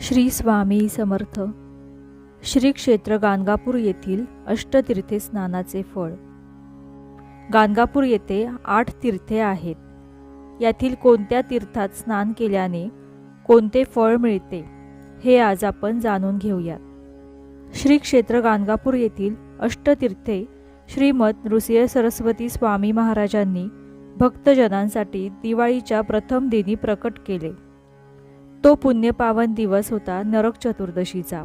श्री स्वामी समर्थ. श्री क्षेत्र गाणगापूर येथील अष्टतीर्थे स्नानाचे फळ. गाणगापूर येथे आठ तीर्थे आहेत. यातील कोणत्या तीर्थात स्नान केल्याने कोणते फळ मिळते हे आज आपण जाणून घेऊयात. श्री क्षेत्र गाणगापूर येथील अष्टतीर्थे श्रीमद नृसिंह सरस्वती स्वामी महाराजांनी भक्तजनांसाठी दिवाळीच्या प्रथम दिनी प्रकट केले. तो पुण्यपावन दिवस होता नरक चतुर्दशीचा.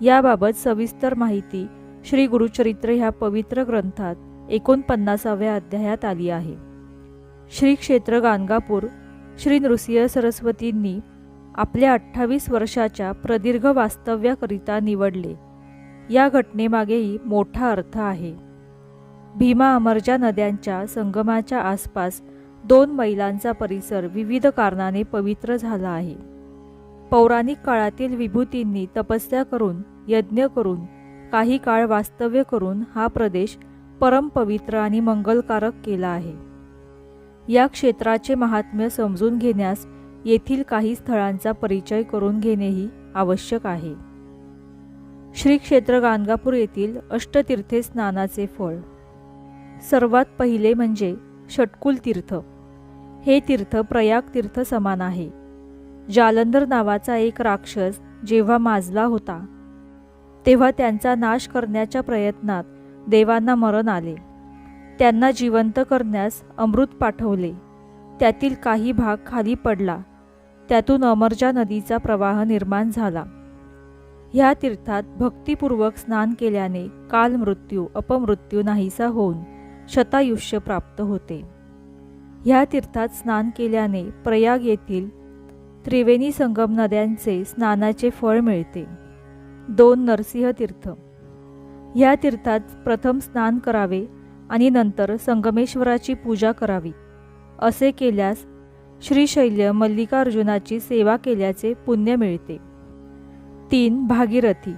याबाबत सविस्तर माहिती श्री गुरुचरित्र ह्या पवित्र ग्रंथात एकोणपन्नासाव्या अध्यायात आली आहे. श्री क्षेत्र गाणगापूर श्री नृसिंह सरस्वतींनी आपल्या अठ्ठावीस वर्षाच्या प्रदीर्घ वास्तव्याकरिता निवडले. या घटनेमागेही मोठा अर्थ आहे. भीमा अमरजा नद्यांच्या संगमाच्या आसपास दोन मैलांचा परिसर विविध कारणाने पवित्र झाला आहे. पौराणिक काळातील विभूतींनी तपस्या करून यज्ञ करून काही काळ वास्तव्य करून हा प्रदेश परमपवित्र आणि मंगलकारक केला आहे. या क्षेत्राचे महात्म्य समजून घेण्यास येथील काही स्थळांचा परिचय करून घेणेही आवश्यक आहे. श्री क्षेत्र गाणगापूर येथील अष्टतीर्थे स्नानाचे फळ. सर्वात पहिले म्हणजे षटकुल तीर्थ. हे तीर्थ प्रयाग तीर्थ समान आहे. जालंधर नावाचा एक राक्षस जेव्हा माजला होता तेव्हा त्यांचा नाश करण्याच्या प्रयत्नात देवांना मरण आले. त्यांना जिवंत करण्यास अमृत पाठवले. त्यातील काही भाग खाली पडला. त्यातून अमरजा नदीचा प्रवाह निर्माण झाला. ह्या तीर्थात भक्तिपूर्वक स्नान केल्याने काल मृत्यू अपमृत्यू नाहीसा होऊन शतायुष्य प्राप्त होते. ह्या तीर्थात स्नान केल्याने प्रयाग येथील त्रिवेणी संगम नद्यांचे स्नानाचे फळ मिळते. दोन नरसिंह तीर्थ. ह्या तीर्थात प्रथम स्नान करावे आणि नंतर संगमेश्वराची पूजा करावी. असे केल्यास श्रीशैल्य मल्लिकार्जुनाची सेवा केल्याचे पुण्य मिळते. तीन भागीरथी.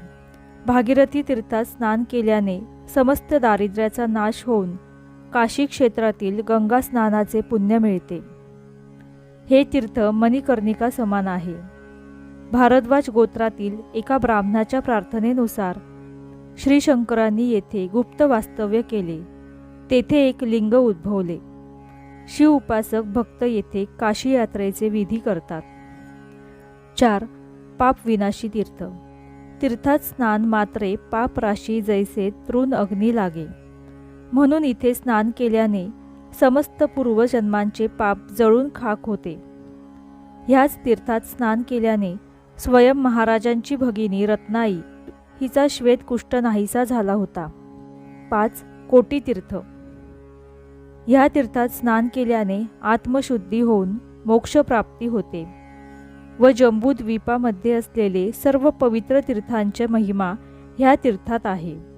भागीरथी तीर्थात स्नान केल्याने समस्त दारिद्र्याचा नाश होऊन काशी क्षेत्रातील गंगा स्नानाचे पुण्य मिळते. हे तीर्थ मणिकर्णिका समान आहे. भारद्वाज गोत्रातील एका ब्राह्मणाच्या प्रार्थनेनुसार श्री शंकरांनी येथे गुप्त वास्तव्य केले. तेथे एक लिंग उद्भवले. शिव उपासक भक्त येथे काशी यात्रेचे विधी करतात. चार पाप विनाशी तीर्थ. तीर्थात स्नान मात्रे पाप राशी जैसे तृण अग्नी लागे. म्हणून इथे स्नान केल्याने समस्त पूर्वजन्मांचे पाप जळून खाक होते. ह्याच तीर्थात स्नान केल्याने स्वयं महाराजांची भगिनी रत्नाई हिचा श्वेतकुष्ठ नाहीसा झाला होता. पाच कोटी तीर्थ. ह्या तीर्थात स्नान केल्याने आत्मशुद्धी होऊन मोक्षप्राप्ती होते व जम्बूद्वीपामध्ये असलेले सर्व पवित्र तीर्थांच्या महिमा ह्या तीर्थात आहे.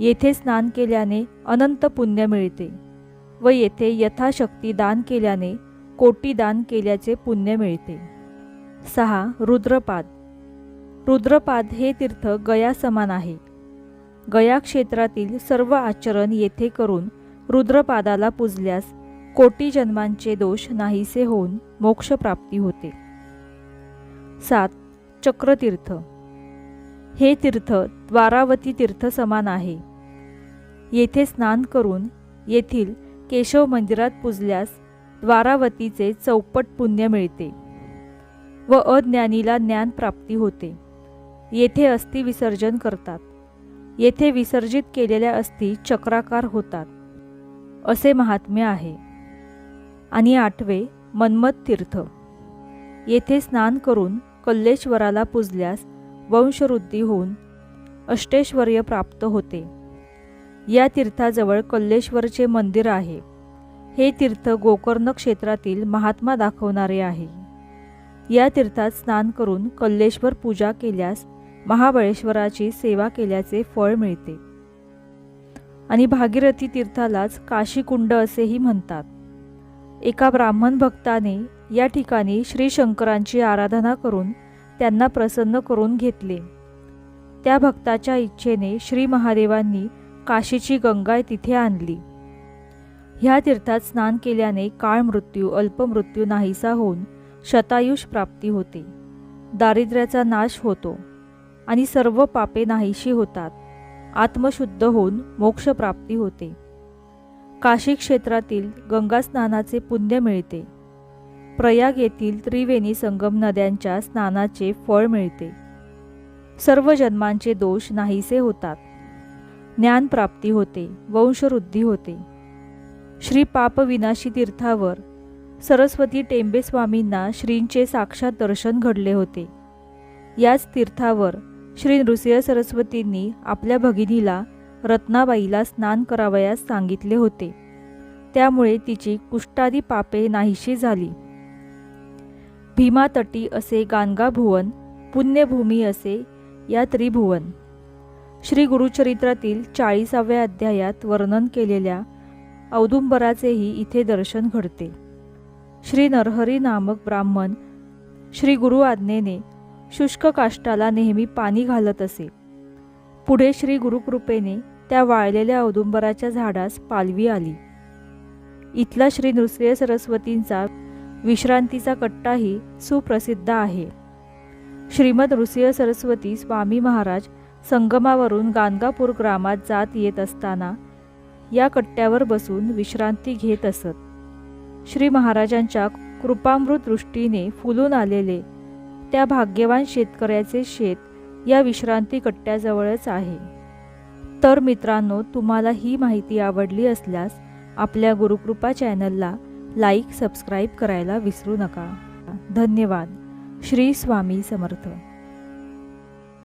येथे स्नान केल्याने अनंत पुण्य मिळते व येथे यथाशक्ती दान केल्याने कोटी दान केल्याचे पुण्य मिळते. सहा रुद्रपाद. रुद्रपाद हे तीर्थ गया समान आहे. गया क्षेत्रातील सर्व आचरण येथे करून रुद्रपादाला पूजल्यास कोटी जन्मांचे दोष नाहीसे होऊन मोक्षप्राप्ती होते. सात चक्रतीर्थ. हे तीर्थ द्वारावती तीर्थ समान आहे. येथे स्नान करून येथील केशव मंदिरात पुजल्यास द्वारावतीचे चौपट पुण्य मिळते व अज्ञानीला ज्ञान प्राप्ती होते. येथे अस्थि विसर्जन करतात. येथे विसर्जित केलेल्या अस्थी चक्राकार होतात. असे महात्म्य आहे. आणि आठवे मन्मथ तीर्थ. येथे स्नान करून कल्लेश्वराला पूजल्यास वंशवृद्धी होऊन अष्टेश्वर्य प्राप्त होते. या तीर्थाजवळ कल्लेश्वरचे मंदिर आहे. हे तीर्थ गोकर्ण क्षेत्रातील महात्मा दाखवणारे आहे. या तीर्थात स्नान करून कल्लेश्वर पूजा केल्यास महाबळेश्वराची सेवा केल्याचे फळ मिळते. आणि भागीरथी तीर्थालाच काशीकुंड असेही म्हणतात. एका ब्राह्मण भक्ताने या ठिकाणी श्री शंकरांची आराधना करून त्यांना प्रसन्न करून घेतले. त्या भक्ताच्या इच्छेने श्री महादेवांनी काशीची गंगा तिथे आणली. ह्या तीर्थात स्नान केल्याने काळ मृत्यू अल्पमृत्यू नाहीसा होऊन शतायुष प्राप्ती होते. दारिद्र्याचा नाश होतो आणि सर्व पापे नाहीशी होतात. आत्मशुद्ध होऊन मोक्षप्राप्ती होते. काशी क्षेत्रातील गंगा स्नानाचे पुण्य मिळते. प्रयाग येथील त्रिवेणी संगम नद्यांच्या स्नानाचे फळ मिळते. सर्व जन्मांचे दोष नाहीसे होतात. ज्ञानप्राप्ती होते वंशवृद्धी होते. श्री पापविनाशी तीर्थावर सरस्वती टेंबे स्वामींना श्रींचे साक्षात दर्शन घडले होते. याच तीर्थावर श्री नृसिंह सरस्वतींनी आपल्या भगिनीला रत्नाबाईला स्नान करावयास सांगितले होते. त्यामुळे तिची कुष्टादी पापे नाहीशी झाली. भीमातटी असे गाणगाभुवन पुण्यभूमी असे या त्रिभुवन श्री गुरुचरित्रातील चाळीसाव्या अध्यायात वर्णन केलेल्या औदुंबराचेही इथे दर्शन घडते. श्री नरहरी नामक ब्राह्मण श्री गुरु आज्ञेने शुष्क काष्टाला नेहमी पाणी घालत असे. पुढे श्री गुरुकृपेने त्या वाळलेल्या औदुंबराच्या झाडास पालवी आली. इथला श्री नृसिंह सरस्वतींचा विश्रांतीचा कट्टाही सुप्रसिद्ध आहे. श्रीमद नृसिंह सरस्वती स्वामी महाराज संगमावरून गाणगापूर ग्रामात जात येत असताना या कट्ट्यावर बसून विश्रांती घेत असत. श्री महाराजांच्या कृपामृत दृष्टीने फुलून आलेले त्या भाग्यवान शेतकऱ्याचे शेत या विश्रांती कट्ट्याजवळच आहे. तर मित्रांनो तुम्हाला ही माहिती आवडली असल्यास आपल्या गुरुकृपा चॅनलला लाईक सबस्क्राईब करायला विसरू नका. धन्यवाद. श्री स्वामी समर्थ.